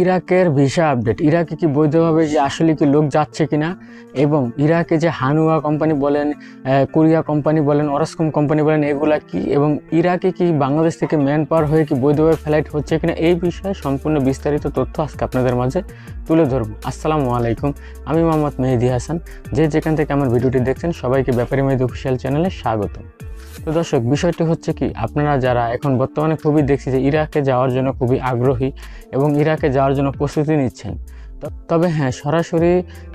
ইরাকের visa update ইরাকে কি বৈধভাবে যে আসলে কি লোক যাচ্ছে কিনা? এবং ইরাকে যে হানুয়া কোম্পানি বলেন কোরিয়া কোম্পানি বলেন, অরসকম কোম্পানি বলেন, এগুলা কি? এবং ইরাকে কি বাংলাদেশ থেকে ম্যান পাওয়ার হয়ে কি বৈধভাবে ফ্লাইট হচ্ছে কিনা? এই বিষয়ে সম্পূর্ণ বিস্তারিত তথ্য আজকে আপনাদের মাঝে তুলে ধরব। আসসালামু আলাইকুম। আমি মোহাম্মদ মেহেদি হাসান। যে যেখান থেকে আমার ভিডিওটি দেখছেন, সবাইকে ব্যাপারী মেহেদি অফিসিয়াল চ্যানেলে স্বাগত তো দর্শক, বিষয়টি হচ্ছে কি, আপনারা যারা এখন বর্তমানে খুবই দেখছি যে ইরাকে যাওয়ার জন্য খুবই আগ্রহী এবং ইরাকে যাওয়ার জন্য প্রস্তুতি নিচ্ছেন তবে হ্যাঁ সরাসরি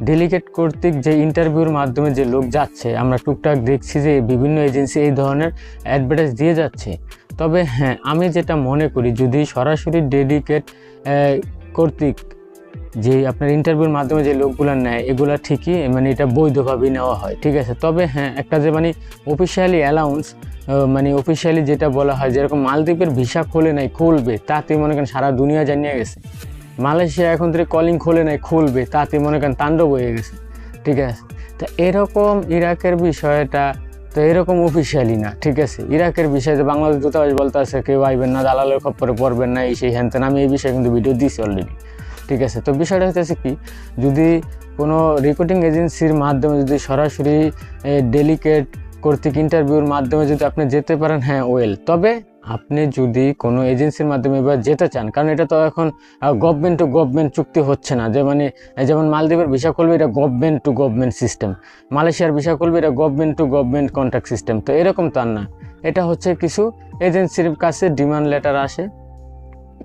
ডেলিগেট কর্তৃক যে ইন্টারভিউর মাধ্যমে যে লোক যাচ্ছে, আমরা টুকটাক দেখছি যে বিভিন্ন এজেন্সি এই ধরনের অ্যাডভার্টাইজ দিয়ে যাচ্ছে। তবে হ্যাঁ আমি যেটা মনে করি, যদি সরাসরি ডেডিকেট কর্তৃক যে আপনার ইন্টারভিউর মাধ্যমে যে লোকগুলো নেয়, এগুলো ঠিকই মানে এটা বৈধভাবেই নেওয়া হয়, ঠিক আছে? তবে হ্যাঁ একটা যে মানে অফিসিয়ালি অ্যালাউন্স মানে অফিসিয়ালি যেটা বলা হয়, যেরকম মালদ্বীপের ভিসা খোলে নাই, খুলবে, তাতে মনে করেন সারা দুনিয়া জানিয়ে গেছে। মালয়েশিয়া এখন থেকে কলিং খোলে নাই, খুলবে, তাতে মনে করেন তাণ্ডব হয়ে গেছে, ঠিক আছে? তো এরকম ইরাকের বিষয়টা তো এরকম অফিসিয়ালি না, ঠিক আছে? ইরাকের বিষয়ে যে বাংলাদেশ দূতাবাস বলতে আছে কেউ আইবেন না, দালালের খপ্পরে পড়বেন না, এই সেই হ্যান আমি এই বিষয়ে কিন্তু ভিডিও দিছি অলরেডি ঠিক আছে। তো বিষয়টা হচ্ছে কি, যদি কোনো রেকর্ডিং এজেন্সির মাধ্যমে যদি সরাসরি ডেলিকেট কর্তৃক ইন্টারভিউর মাধ্যমে যদি আপনি যেতে পারেন হ্যাঁ ওয়েল তবে আপনি যদি কোনো এজেন্সির মাধ্যমে এবার যেতে চান, কারণ এটা তো এখন গভর্নমেন্ট টু গভর্নমেন্ট চুক্তি হচ্ছে না। যে মানে যেমন মালদ্বীপের ভিসা খুলবে, এটা গভর্নমেন্ট টু গভর্নমেন্ট সিস্টেম মালয়েশিয়ার ভিসা খুলবে, এটা government to government contract system তো এরকম তার না। এটা হচ্ছে কিছু এজেন্সির কাছে ডিমান্ড লেটার আসে।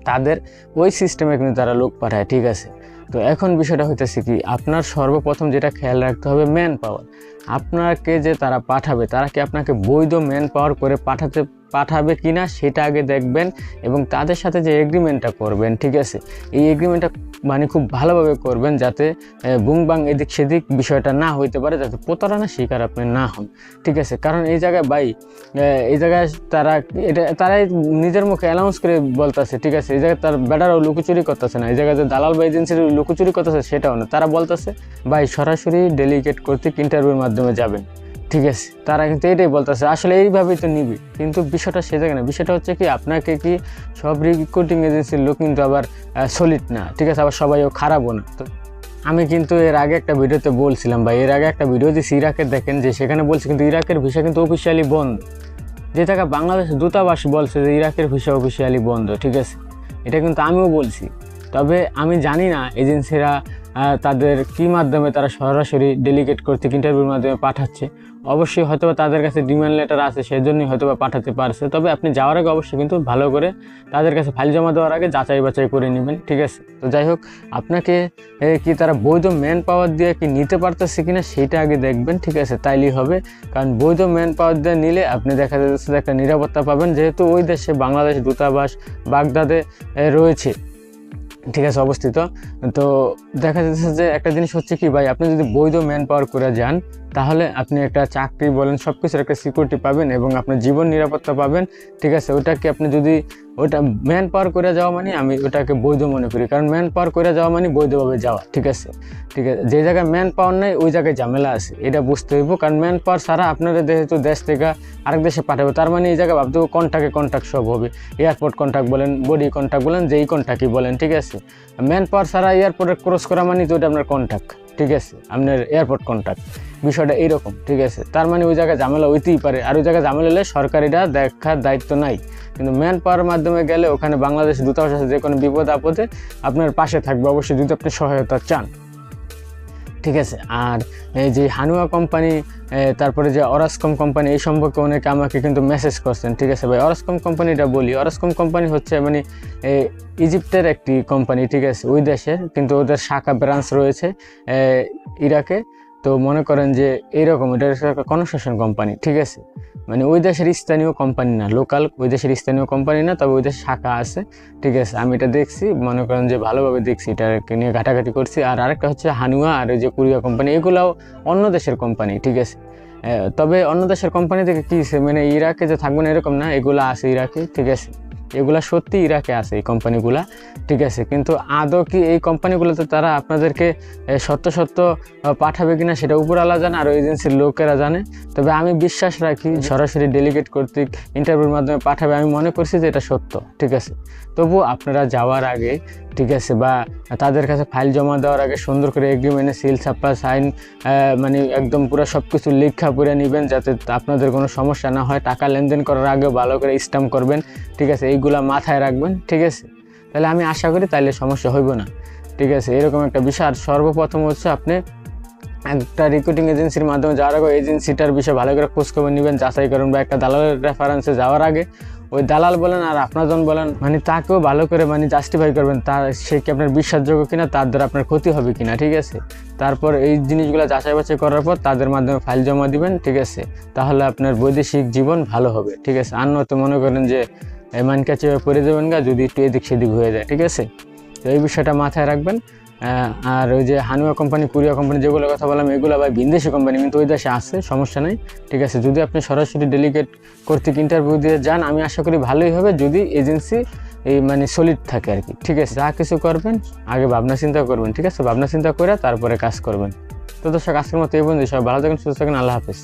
তাদের ওই সিস্টেমে কিন্তু তারা লোক পাঠায়, ঠিক আছে? তো এখন বিষয়টা হইতেছে কি, আপনার সর্বপ্রথম যেটা খেয়াল রাখতে হবে ম্যান পাওয়ার আপনাকে যে তারা পাঠাবে, তারা কি আপনাকে বৈধ ম্যান পাওয়ার করে পাঠাতে পাঠাবে কি না সেটা আগে দেখবেন এবং তাদের সাথে যে এগ্রিমেন্টটা করবেন ঠিক আছে? এই এগ্রিমেন্টটা মানে খুব ভালোভাবে করবেন যাতে বুং বাং এদিক সেদিক বিষয়টা না হইতে পারে যাতে প্রতারণার শিকার আপনি না হন ঠিক আছে? কারণ এই জায়গায় আহ, এই জায়গায় তারা এটা তারাই নিজের মুখে অ্যানাউন্স করে বলতেছে ঠিক আছে? এই জায়গায় তার বেটারাও লুকোচুরি করতেছে না এই জায়গায় যে দালাল বা এজেন্সির লুকোচুরি করতেছে সেটাও না। তারা বলতেছে ভাই সরাসরি ডেলিগেট কর্তৃক ইন্টারভিউর মাধ্যমে যাবেন। ঠিক আছে, তারা কিন্তু এটাই বলতেছে, আসলে এইভাবেই তো নিবি। কিন্তু বিষয়টা সে জায়গায় না, বিষয়টা হচ্ছে কি, আপনাকে কি সব রিক্রুটিং এজেন্সির লোক কিন্তু আবার সলিড না, ঠিক আছে, আবার সবাইও খারাপও না। তো আমি কিন্তু এর আগে একটা ভিডিওতে বলছিলাম বা এর আগে একটা ভিডিও দিয়েছি ইরাকের দেখেন, যে সেখানে বলছে কিন্তু ইরাকের ভিসা কিন্তু অফিসিয়ালি বন্ধ। যে জায়গায় বাংলাদেশ দূতাবাস বলছে যে ইরাকের ভিসা অফিসিয়ালি বন্ধ, ঠিক আছে, এটা কিন্তু আমিও বলছি। তবে আমি জানি না এজেন্সিরা তাদের কি মাধ্যমে তারা সরাসরি ডেলিগেট কর্তৃক ইন্টারভিউর মাধ্যমে পাঠাচ্ছে? অবশ্যই হয়তো তাদের কাছে ডিমান্ড লেটার আছে, সেজন্যই হয়তো বা পাঠাতে পারছে। তবে আপনি যাওয়ার আগে অবশ্যই কিন্তু ভালো করে তাদের কাছে ফাইল জমা দেওয়ার আগে যাচাই বাছাই করে নেবেন, ঠিক আছে? তো যাই হোক, আপনাকে কি তারা বৈধ ম্যান পাওয়ার দিয়ে কি নিতে পারতেছে কিনা সেটা আগে দেখবেন, ঠিক আছে? তাইলেই হবে। কারণ বৈধ ম্যান পাওয়ার দিয়ে নিলে আপনি দেখা যাচ্ছে একটা নিরাপত্তা পাবেন, যেহেতু ওই দেশে বাংলাদেশ দূতাবাস বাগদাদে রয়েছে। ঠিক আছে, অবস্থিত। তো দেখা যাচ্ছে যে একটা জিনিস হচ্ছে কি ভাই, আপনি যদি বৈধ ম্যান পাওয়ার করে যান তাহলে আপনি একটা চাকরি বলেন সব কিছুর একটা সিকিউরিটি পাবেন এবং আপনার জীবন নিরাপত্তা পাবেন। ঠিক আছে, ওটাকে আপনি যদি, ওটা ম্যান পাওয়ার করে যাওয়া মানে আমি ওটাকে বৈধ মনে করি। কারণ ম্যান পাওয়ার করে যাওয়া মানে বৈধভাবে যাওয়া, ঠিক আছে? ঠিক আছে, যে জায়গায় ম্যান পাওয়ার নেই, ওই জায়গায় ঝামেলা আছে, এটা বুঝতে হইব। কারণ ম্যান পাওয়ার ছাড়া আপনারা যেহেতু দেশ থেকে আরেক দেশে পাঠাবে, তার মানে এই জায়গায় ভাবতে কন্ট্যাক্টে কন্ট্যাক্ট সব হবে। এয়ারপোর্ট কন্ট্যাক্ট বলেন বডি কন্ট্যাক্ট বলেন, যেই কন্ট্যাক্টই বলেন, ঠিক আছে? ম্যান পাওয়ার ছাড়া এয়ারপোর্টে ক্রস করা মানে তো ওটা আপনার কন্ট্যাক্ট ঠিক আছে, আপনার এয়ারপোর্ট কন্ট্রাক্ট বিষয়টা এইরকম, ঠিক আছে। তার মানে ওই জায়গায় ঝামেলা হইতেই পারে। আর ওই জায়গায় ঝামেলা হলে সরকারিটা দেখার দায়িত্ব নাই। কিন্তু ম্যান পাওয়ার মাধ্যমে গেলে ওখানে বাংলাদেশ দূতাবাস আছে, যে কোনো বিপদ আপদে আপনার পাশে থাকবে। অবশ্যই যদি আপনি সহায়তা চান। ঠিক আছে? আর এই যে হানুয়া কোম্পানি তারপরে যে অরাসকম কোম্পানি এই সম্পর্কে অনেকে আমাকে কিন্তু মেসেজ করছেন, ঠিক আছে ভাই? অরাসকম কোম্পানিটা বলি। অরাসকম কোম্পানি হচ্ছে মানে ইজিপ্টের একটি কোম্পানি ঠিক আছে? ওই দেশের, কিন্তু ওদের শাখা ব্রাঞ্চ রয়েছে ইরাকে তো মনে করেন যে এইরকম, এটা একটা কনস্ট্রাকশন কোম্পানি ঠিক আছে? মানে ওই দেশের স্থানীয় কোম্পানি না লোকাল ওই দেশের স্থানীয় কোম্পানি না, তবে ওই দেশের শাখা আছে, ঠিক আছে? আমি এটা দেখছি, মনে করেন যে ভালোভাবে দেখছি, এটাকে নিয়ে ঘাটাঘাটি করছি। আর আরেকটা হচ্ছে হানুয়া আর ওই যে কুরিয়া কোম্পানি এগুলাও অন্য দেশের কোম্পানি ঠিক আছে? তবে অন্য দেশের কোম্পানি থেকে কী মানে ইরাকে যে থাকবে না, এরকম না, এগুলো আছে ইরাকে, ঠিক আছে? এগুলা সত্যি ইরাকে আছে, এই কোম্পানিগুলা ঠিক আছে? কিন্তু আদৌ কি এই কোম্পানিগুলোতে তারা আপনাদেরকে সত্য সত্য পাঠাবে কিনা সেটা উপরওয়ালা জানে আর এজেন্সির লোকেরা জানে। তবে আমি বিশ্বাস রাখি, সরাসরি ডেলিগেট কর্তৃক ইন্টারভিউর মাধ্যমে পাঠাবে। আমি মনে করছি যে এটা সত্য, ঠিক আছে? তবু আপনারা যাওয়ার আগে, ঠিক আছে, বা তাদের কাছে ফাইল জমা দেওয়ার আগে সুন্দর করে এগ্রিমেন্টে সিল ছাপ্পা সাইন মানে একদম পুরো সব কিছু লেখা পড়ে নেবেন যাতে আপনাদের কোনো সমস্যা না হয়। টাকা লেনদেন করার আগে ভালো করে স্ট্যাম্প করবেন, ঠিক আছে, এইগুলা মাথায় রাখবেন, ঠিক আছে? তাহলে আমি আশা করি তাইলে সমস্যা হইব না, ঠিক আছে? এরকম একটা বিষয় আর সর্বপ্রথম হচ্ছে আপনি একটা রিক্রুটিং এজেন্সির মাধ্যমে যাওয়ার আগে এজেন্সিটার বিষয়ে ভালো করে খোঁজখবর নেবেন, যাচাই করুন, বা একটা দালালের রেফারেন্সে যাওয়ার আগে ওই দালাল বলেন আর আপনাজন বলেন মানে তাকেও ভালো করে মানে জাস্টিফাই করবেন, তার সে কি আপনার বিশ্বাসযোগ্য কিনা, তার দ্বারা আপনার ক্ষতি হবে কিনা, ঠিক আছে? তারপর এই জিনিসগুলো যাচাই বাছাই করার পর তাদের মাধ্যমে ফাইল জমা দিবেন, ঠিক আছে? তাহলে আপনার বৈদেশিক জীবন ভালো হবে, ঠিক আছে? আর নয়তো মনে করেন যে মান কাছে পড়ে যাবেন গা, যদি একটু এদিক সেদিক হয়ে যায়, ঠিক আছে? তো এই বিষয়টা মাথায় রাখবেন। আর ওই যে হানুয়া কোম্পানি কুরিয়া কোম্পানি যেগুলো কথা বললাম, এগুলো ভাই বিদেশি কোম্পানি কিন্তু ওই দেশে আছে, সমস্যা নাই। ঠিক আছে, যদি আপনি সরাসরি ডেলিগেট কর্তৃক ইন্টারভিউ দিয়ে যান, আমি আশা করি ভালোই হবে, যদি এজেন্সি এই মানে সলিড থাকে আর কি। ঠিক আছে, যা কিছু করবেন, আগে ভাবনা চিন্তা করবেন, ঠিক আছে? ভাবনা চিন্তা করে তারপরে কাজ করবেন। তো দর্শক, আজকের মতো এই বন্ধু সবাই ভালো থাকেন, সুস্থ থাকেন, আল্লাহ হাফিজ।